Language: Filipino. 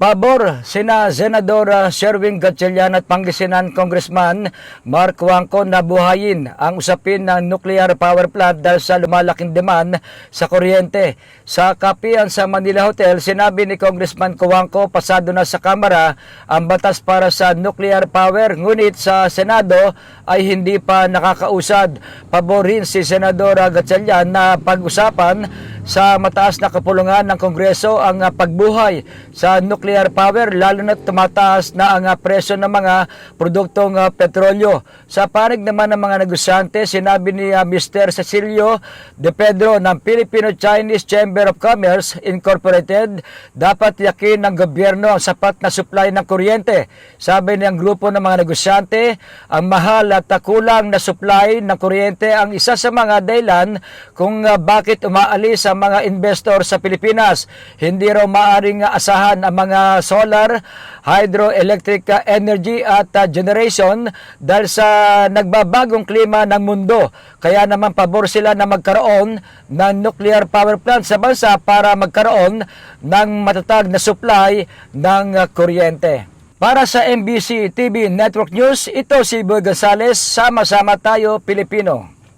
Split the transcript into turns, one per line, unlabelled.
Pabor, sina Senadora Sherwin Gatchalian at Pangasinan Congressman Mark Wangko na buhayin ang usapin ng nuclear power plant dahil sa lumalaking demand sa kuryente. Sa kapian sa Manila Hotel, sinabi ni Congressman Kuwangko pasado na sa Kamara ang batas para sa nuclear power ngunit sa Senado ay hindi pa nakakausad. Pabor rin si Senadora Gatchalian na pag-usapan sa mataas na kapulungan ng Kongreso ang ah, pagbuhay sa nuclear power lalo na tumataas na ang ah, presyo ng mga produktong ah, petrolyo. Sa panig naman ng mga negosyante, sinabi ni Mr. Cecilio De Pedro ng Filipino-Chinese Chamber of Commerce Incorporated, dapat yakin ng gobyerno ang sapat na supply ng kuryente. Sabi niyang grupo ng mga negosyante, ang mahal at kulang na supply ng kuryente ang isa sa mga dahilan kung bakit umaalis ang mga investor sa Pilipinas. Hindi raw maaring ah, asahan ang mga solar, hydroelectric energy at ah, generation dahil sa nagbabagong klima ng mundo. Kaya naman pabor sila na magkaroon ng nuclear power plant sa bansa para magkaroon ng matatag na supply ng ah, kuryente. Para sa MBC TV Network News, ito si Boy Gonzales, sama-sama tayo Pilipino.